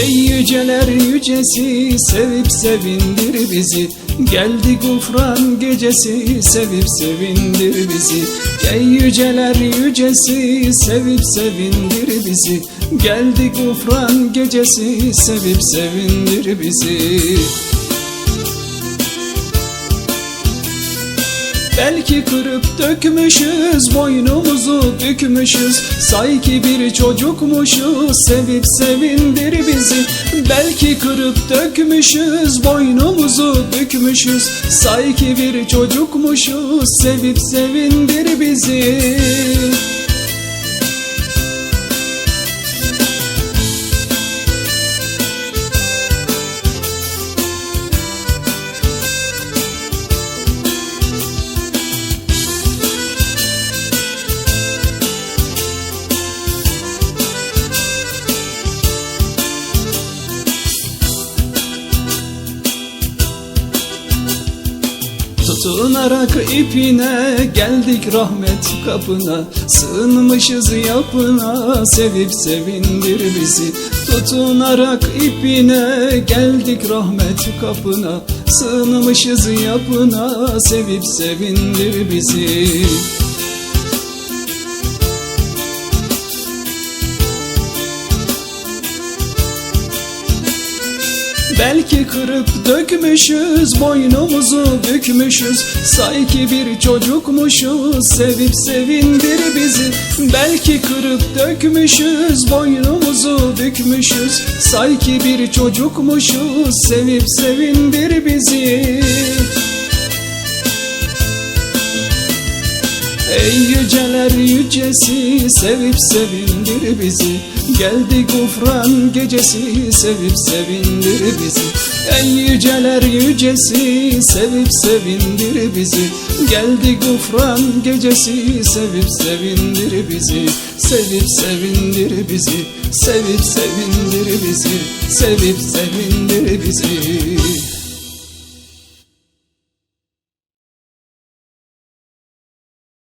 Ey yüceler yücesi sevip sevindir bizi. Geldi gufran gecesi sevip sevindir bizi. Ey yüceler yücesi sevip sevindir bizi. Geldi gufran gecesi sevip sevindir bizi Belki kırıp dökmüşüz boynumuzu bükmüşüz. Sanki bir çocukmuşuz sevip sevindir bizi. Belki kırıp dökmüşüz boynumuzu bükmüşüz. Sanki bir çocukmuşuz sevip sevindir bizi Tutunarak ipine geldik rahmet kapına. Sığınmışız yapına sevip sevindir bizi. Tutunarak ipine geldik rahmet kapına. Sığınmışız yapına sevip sevindir bizi Belki kırıp dökmüşüz boynumuzu bükmüşüz. Sanki bir çocukmuşuz sevip sevindir bizi. Belki kırıp dökmüşüz boynumuzu bükmüşüz. Sanki bir çocukmuşuz sevip sevindir bizi Ey yüceler yücesi sevip sevindir bizi. Geldi gufran gecesi sevip sevindir bizi. Ey yüceler yücesi sevip sevindir bizi. Geldi gufran gecesi sevip sevindir bizi. Sevip sevindir bizi Sevip sevindir bizi. Sevip sevindir bizi